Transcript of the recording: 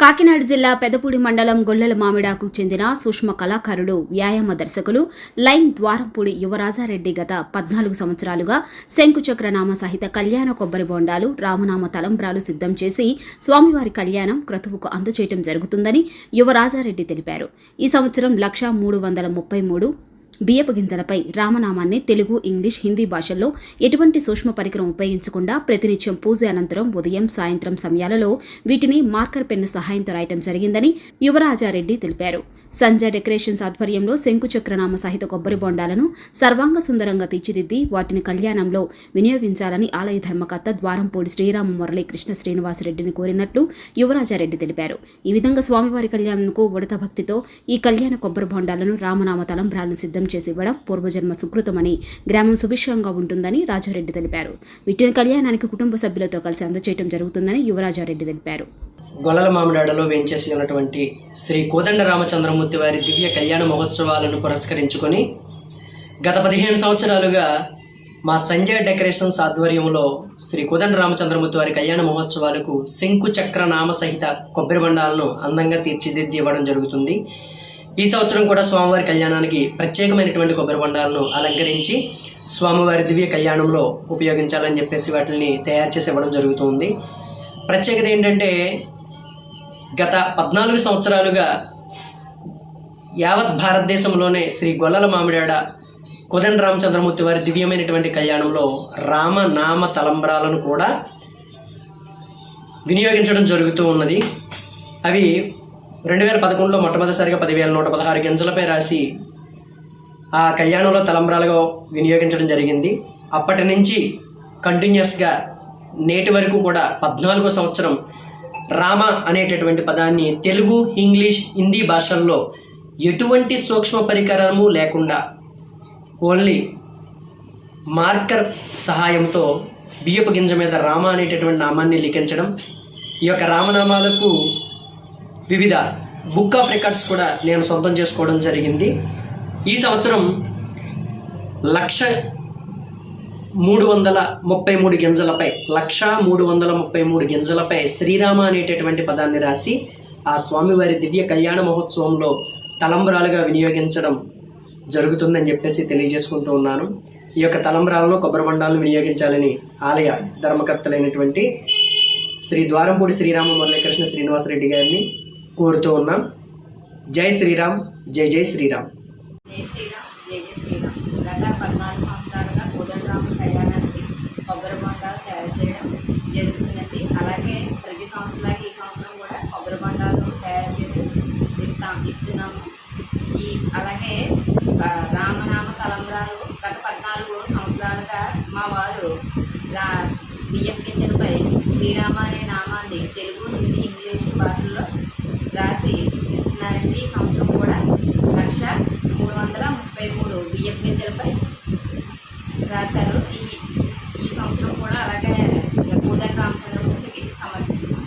కాకినాడ జిల్లా పెదపూడి మండలం గొల్లల మామిడాకు చెందిన సూక్ష్మ కళాకారుడు వ్యాయామ దర్శకులు లైన్ ద్వారంపూడి యువరాజారెడ్డి గత పద్నాలుగు సంవత్సరాలుగా శంకుచక్రనామ సహిత కళ్యాణ కొబ్బరి బొండాలు రామనామ తలంబ్రాలు సిద్ధం చేసి స్వామివారి కళ్యాణం క్రతువుకు అందచేయటం జరుగుతుందని యువరాజారెడ్డి తెలిపారు. ఈ సంవత్సరం లక్షా మూడు వందల ముప్పై మూడు బియ్యపు గింజలపై రామనామాన్ని తెలుగు ఇంగ్లీష్ హిందీ భాషల్లో ఎటువంటి సూక్ష్మ పరికరం ఉపయోగించకుండా ప్రతినిత్యం పూజ అనంతరం ఉదయం సాయంత్రం సమయాలలో వీటిని మార్కర్ పెన్ను సహాయంతో రాయటం జరిగిందని యువరాజారెడ్డి తెలిపారు. సంజయ్ డెకరేషన్స్ ఆధ్వర్యంలో శంకుచక్రనామ సహిత కొబ్బరి బొండాలను సర్వాంగ సుందరంగా తీర్చిదిద్ది వాటిని కళ్యాణంలో వినియోగించాలని ఆలయ ధర్మకర్త ద్వారంపూడి శ్రీరామ మురళీ కృష్ణ శ్రీనివాసరెడ్డిని కోరినట్లు యువరాజారెడ్డి తెలిపారు. ఈ విధంగా స్వామివారి కళ్యాణంకు ఉడత భక్తితో ఈ కళ్యాణ కొబ్బరి బొండాలను రామనామ తలంబ్రాలను సిద్ధం చేసి ఇవ్వడం పూర్వజన్మ సుకృతమని గ్రామం సుభిక్షంగా ఉంటుందని రాజారెడ్డి తెలిపారు. వీటిని కళ్యాణానికి కుటుంబ సభ్యులతో కలిసి అందచేయడం జరుగుతుందని యువరాజారెడ్డి తెలిపారు. గొల్లల మామిడాడలో వేంచేసి ఉన్నటువంటి శ్రీ కోదండ రామచంద్రమూర్తి వారి దివ్య కళ్యాణ మహోత్సవాలను పురస్కరించుకొని గత పదిహేను సంవత్సరాలుగా మా సంజయ్ డెకరేషన్స్ ఆధ్వర్యంలో శ్రీ కోదండ రామచంద్రమూర్తి వారి కళ్యాణ మహోత్సవాలకు శంకు చక్ర నామ సహిత కొబ్బరి బండాలను అందంగా తీర్చిదిద్ది ఇవ్వడం జరుగుతుంది. ఈ సంవత్సరం కూడా స్వామివారి కళ్యాణానికి ప్రత్యేకమైనటువంటి కొబ్బరి బండాలను అలంకరించి స్వామివారి దివ్య కళ్యాణంలో ఉపయోగించాలని చెప్పేసి వాటిని తయారు చేసి ఇవ్వడం జరుగుతుంది. ప్రత్యేకత ఏంటంటే గత పద్నాలుగు సంవత్సరాలుగా యావత్ భారతదేశంలోనే శ్రీ గొల్లల మామిడాడ కుదన్ రామచంద్రమూర్తి వారి దివ్యమైనటువంటి కళ్యాణంలో రామనామ తలంబ్రాలను కూడా వినియోగించడం జరుగుతూ ఉన్నది. అవి రెండు వేల పదకొండులో మొట్టమొదటిసారిగా పదివేల నూట పదహారు గింజలపై రాసి ఆ కళ్యాణంలో తలంబ్రాలుగా వినియోగించడం జరిగింది. అప్పటి నుంచి కంటిన్యూస్గా నేటి వరకు కూడా పద్నాలుగో సంవత్సరం రామ అనేటటువంటి పదాన్ని తెలుగు ఇంగ్లీష్ హిందీ భాషల్లో ఎటువంటి సూక్ష్మ పరికరము లేకుండా ఓన్లీ మార్కర్ సహాయంతో బియ్యపు గింజ మీద రామ అనేటటువంటి నామాన్ని లిఖించడం ఈ యొక్క రామనామాలకు వివిధ బుక్ ఆఫ్ రికార్డ్స్ కూడా నేను సొంతం చేసుకోవడం జరిగింది. ఈ సంవత్సరం లక్ష మూడు వందల ముప్పై మూడు గింజలపై లక్ష మూడు వందల ముప్పై మూడు గింజలపై శ్రీరామ అనేటటువంటి పదాన్ని రాసి ఆ స్వామివారి దివ్య కళ్యాణ మహోత్సవంలో తలంబరాలుగా వినియోగించడం జరుగుతుందని చెప్పేసి తెలియజేసుకుంటూ ఉన్నాను. ఈ యొక్క తలంబరాలను కొబ్బరి బండాలను వినియోగించాలని ఆలయ ధర్మకర్తలైనటువంటి శ్రీ ద్వారంపూడి శ్రీరామ మురళీకృష్ణ శ్రీనివాసరెడ్డి గారిని కోరుతూ ఉన్నాం. జై శ్రీరామ్ జై జై శ్రీరామ్. జై శ్రీరామ్ జై జై శ్రీరామ్. గత పద్నాలుగు సంవత్సరాలుగా కోదండరామ కళ్యాణానికి కొబ్బరి బొండాలు తయారు చేయడం జరుగుతుందండి. అలాగే ప్రతి సంవత్సరంలాగా ఈ సంవత్సరం కూడా కొబ్బరి బొండాలను తయారు చేసి ఇస్తాం ఇస్తున్నాము. ఈ అలాగే ఆ, రామనామ తలంబ్రాలు గత పద్నాలుగు సంవత్సరాలుగా మా వారు రా బియ్యం గింజలపై శ్రీరామ అనే నామాన్ని తెలుగు హిందీ ఇంగ్లీష్ భాషల్లో రాసి ఇస్తున్నారండి ఈ సంవత్సరం కూడా లక్ష మూడు వందల ముప్పై మూడు బియ్యం గింజలపై రాశారు. ఈ ఈ సంవత్సరం కూడా అలాగే కోదండ రామచంద్రమూర్తికి సమర్పిస్తుంది